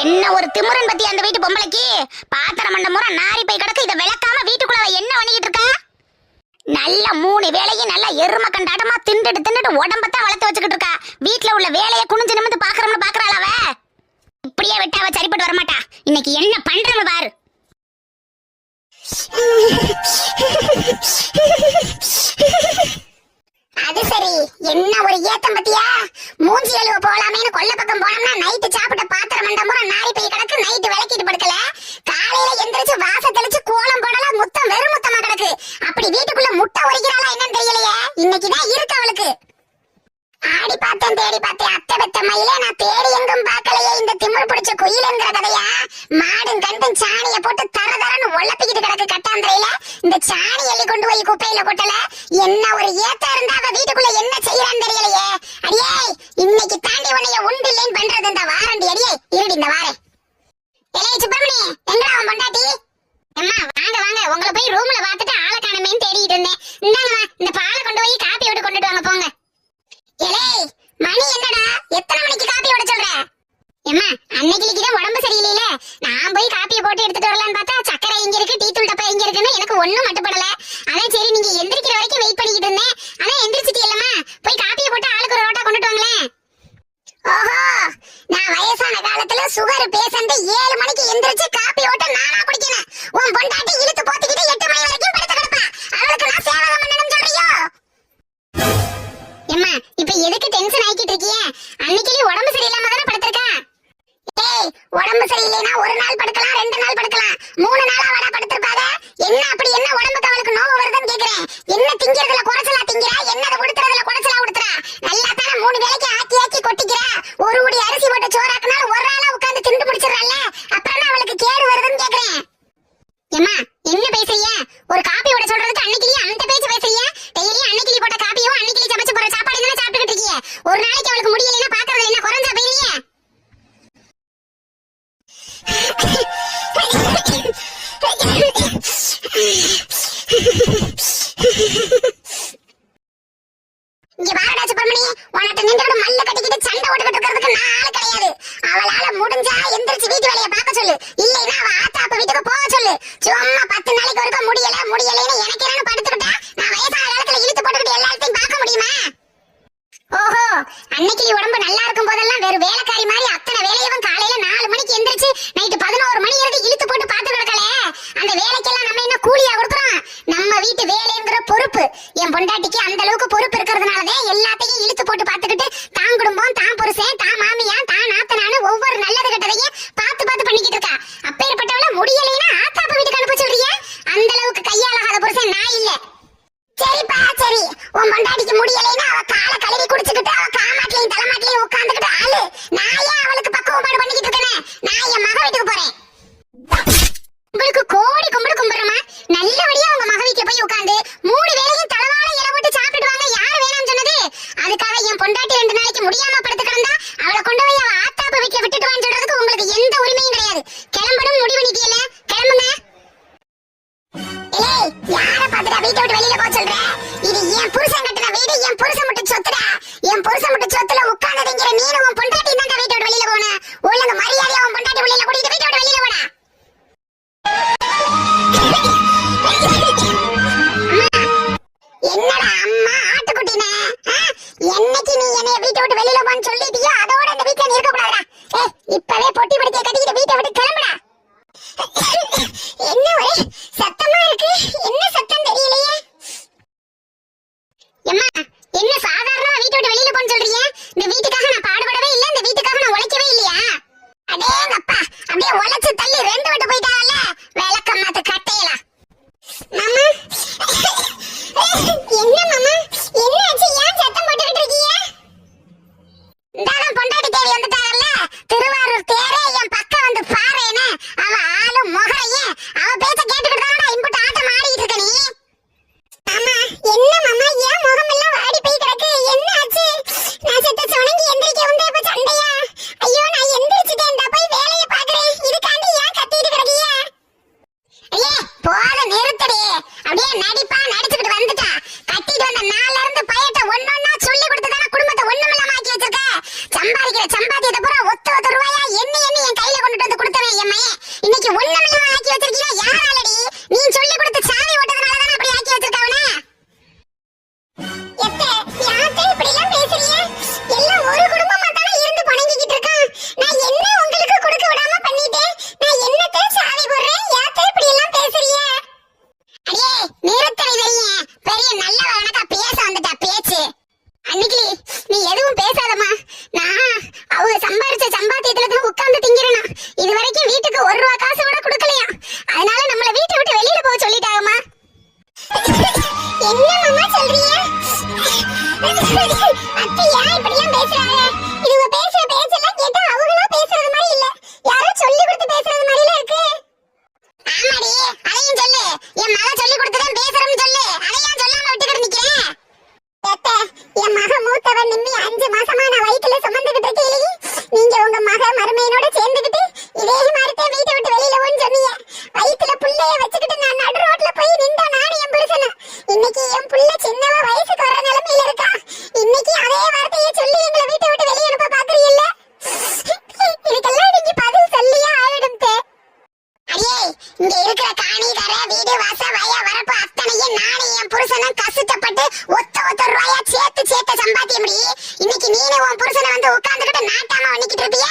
என்ன ஒரு திமுறன் பத்தி அந்த வீட்டு பொம்பளைக்கு? பாத்திரம் பண்ண முறை நாரி போய் கிடக்கு இதை விளக்காம வீட்டுக்குள்ள என்ன பண்ணிக்கிட்டு இருக்கா? நல்ல மூணு வேலையும் நல்லா எரும கண்டாட்டமா திண்டுட்டு திண்டுட்டு உடம்பத்தான் வளர்த்து வச்சுக்கிட்டு இருக்கா. வீட்டுல உள்ள வேலையை குனிஞ்சு நிமிந்து பாக்குறோம்னு பாக்குறாள் அவ? இப்படியே விட்டா அவ சரிப்பட்டு வரமாட்டா. இன்னைக்கு என்ன பண்றவ பாரு அது சரி என்ன ஒரு ஏத்தம் பத்தியா மூஞ்சி அழுவ போலாமேன்னு கொல்ல பக்கம் போனோம்னா நைட்டு சாப்பிட்ட பாத்திரம் மண்ட முறை நாரி போய் கிடக்கு நைட்டு விளக்கிட்டு படுக்கல காலையில எந்திரிச்சு வாச தெளிச்சு கோலம் போடல முத்தம் வெறும் முத்தமா கிடக்கு அப்படி வீட்டுக்குள்ள முட்டை உரிக்கிறாளா என்னன்னு தெரியலையே இன்னைக்குதான் இருக்கு அவளுக்கு ஆடி பார்த்தேன் தேடி பார்த்தேன் அத்தை பெத்த மயிலே நான் தேடி எங்கும் பார்க்கலையே இந்த திமிழ் பிடிச்ச குயிலுங்கிற கதையா? மாடும் கண்டும் சாணிய போட்டு தர தரன்னு ஒழப்பிக்கிட்டு கிடக்கு கட்டாந்திரையில. இந்த சாணி எள்ளி கொண்டு போய் குப்பையில கொட்டல. என்ன ஒரு ஏத்தா இருந்தா வீட்டுக்குள்ள என்ன செய்யறான்னு தெரியலையே. அடியே இன்னைக்கு தாண்டி உன்னைய உண்டு இல்லைன்னு பண்றது இந்த வாரண்டி. அடியே இருடி இந்த வாரே. இளைய சுப்பிரமணி எங்கடா அவன் பொண்டாட்டி? சரியில்லைனா ஒரு நாள் படுக்கலாம் ரெண்டு நாள் படுக்கலாம். மூணு நாளா வாடா படுத்திருப்பாங்க என்ன அப்படி என்ன உடம்புக்கு அவளுக்கு நோவு வருதுன்னு கேக்குறேன்? என்ன திங்கிறதுல குறைச்சலா திங்கிறா? என்ன முடிஞ்சா எந்திரிச்சு வீட்டு வேலையை பார்க்க சொல்லு. இல்லைன்னா அவ ஆத்தாப்ப வீட்டுக்கு போக சொல்லு. சும்மா பத்து நாளைக்கு ஒருக்க முடியல முடியலன்னு எனக்கு என்னன்னு படுத்துக்கிட்டா நான் வயசான காலத்துல இழுத்து போட்டுக்கிட்டு எல்லாத்தையும் பார்க்க முடியுமா? ஓஹோ அன்னைக்கு நீ உடம்பு நல்லா இருக்கும் போதெல்லாம் வேற வேலைக்காரி மாதிரி அத்தனை வேலையவும் காலையில நாலு மணிக்கு எந்திரிச்சு நைட்டு பதினோரு மணி வரைக்கும் இழுத்து போட்டு பார்த்து கிடக்கலே. அந்த வேலைக்கெல்லாம் நம்ம என்ன கூலியா கொடுக்குறோம். நம்ம வீட்டு வேலைங்கிற பொறுப்பு. என் பொண்டாட்டிக்கு அந்த அளவுக்கு பொறுப்பு இருக்கிறதுனாலதான் எல்லாத்தையும் இழுத்து போட்டு பார்த்துக்கிட்டு தான் குடும்பம் தான் புருஷன் தான் மாமியா தான் நாத்தனானு ஒவ்வொரு நல்லது கெட்டதையும் பார்த்து பார்த்து பண்ணிக்கிட்டு இருக்கா அப்பேற்பட்டவள முடியலைன்னா ஆத்தாப்ப வீட்டுக்கு அனுப்ப சொல்றிய? அந்த அளவுக்கு கையாளாகாத புருஷன் நான் இல்ல. சரிப்பா சரி. உன் பொண்டாட்டிக்கு முடியலைன்னா அவ காலை கழுவி குடிச்சுக்கிட்டு அவ காமாட்லையும் தலைமாட்லையும் உட்காந்துக்கிட்டு ஆளு. நான் அம்மா ஆட்டுக்குட்டினே. என்னைக்கு நீ என்னைய வீட்டை விட்டு வெளியில போன்னு சொல்லிட்டியோ அதோட இந்த வீட்டுல நீ இருக்க கூடாதுடா ஏய் இப்பவே பொட்டி படுக்கைய அத்தையா இப்படி புருஷனும் கஷ்டப்பட்டு ஒத்த ஒத்த ரூபாயா சேர்த்து சேர்த்து சம்பாத்தியம் இன்னைக்கு நீனே உன் புருஷனை வந்து உட்கார்ந்துகிட்டு நாட்டாம நிக்கிட்டு இருப்பியா?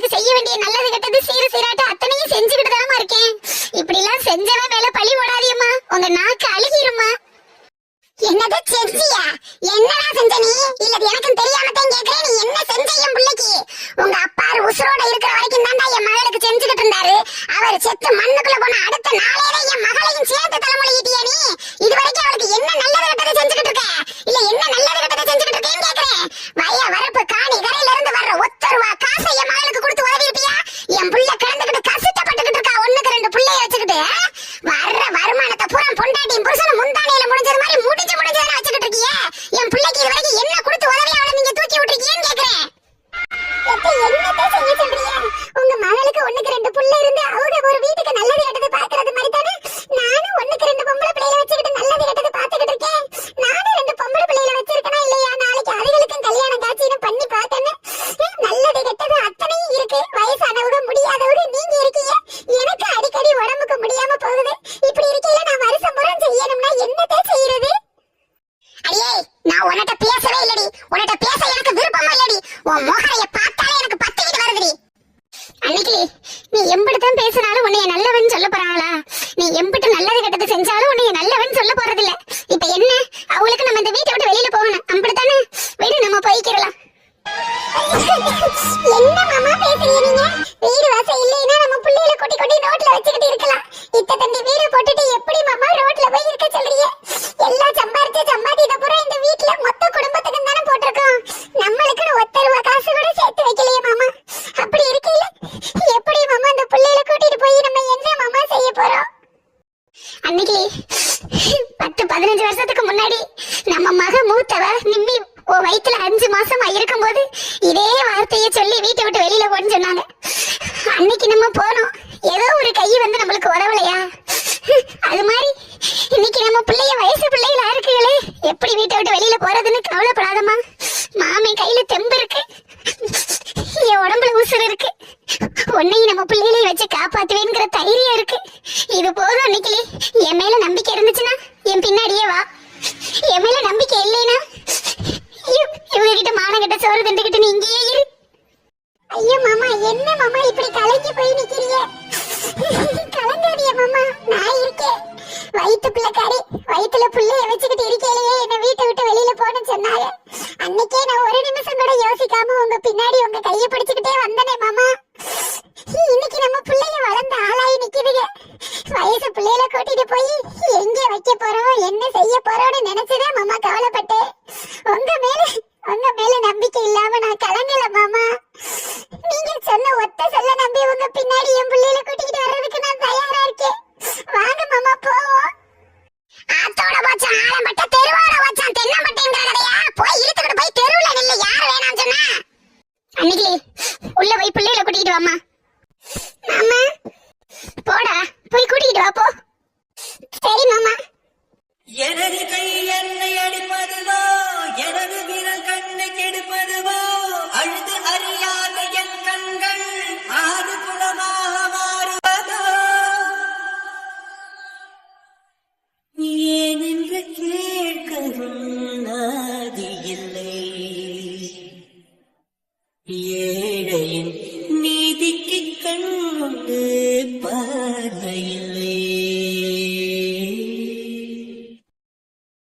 உங்களுக்கு செய்ய வேண்டிய நல்லது கெட்டது சீர சீராட்டு அத்தனையும் செஞ்சுக்கிட்டு இருக்கேன். இப்படி எல்லாம் செஞ்சவன் மேல பழி ஓடாதியம்மா உங்க நாக்கு அழுகிருமா என்னது செஞ்சியா? என்னடா செஞ்ச நீ? இல்ல எனக்கும் தெரியாம தான் கேக்குறேன். நீ என்ன செஞ்ச என் பிள்ளைக்கு? உங்க அப்பா உசுரோட இருக்கிற வரைக்கும் தான்டா என் மகளுக்கு செஞ்சுக்கிட்டு இருந்தாரு. அவர் செத்து மண்ணுக்குள்ள போன அடுத்த நாளேவே என் மகளையும் சேர்த்து தலைமொழியிட்டு வயிற்றுக்குள்ள கறி வயிற்றுல புள்ளைய வச்சுக்கிட்டு இருக்கையிலேயே என்ன வீட்டை விட்டு வெளியில போன்னு சொன்னாங்க அன்னைக்கே நான் ஒரு நிமிஷம் கூட யோசிக்காம உங்க பின்னாடி உங்க கையை பிடிச்சுக்கிட்டே வந்தனே மாமா. இன்னைக்கு நம்ம பிள்ளைய வளர்ந்த ஆளாயி நிக்குதுங்க. வயசு பிள்ளையில கூட்டிட்டு போய் எங்க வைக்க போறோம் என்ன செய்ய போறோம்னு நினைச்சதே மாமா கவலைப்பட்டேன். உங்க மேல உங்க மேல நம்பிக்கை இல்லாம நான் கலங்கல மாமா. நீங்க சொன்ன ஒத்த சொல்ல நம்பி உங்க பின்னாடி என் பிள்ளையில கூட்டிக்கிட்டு வர்றதுக்கு நான்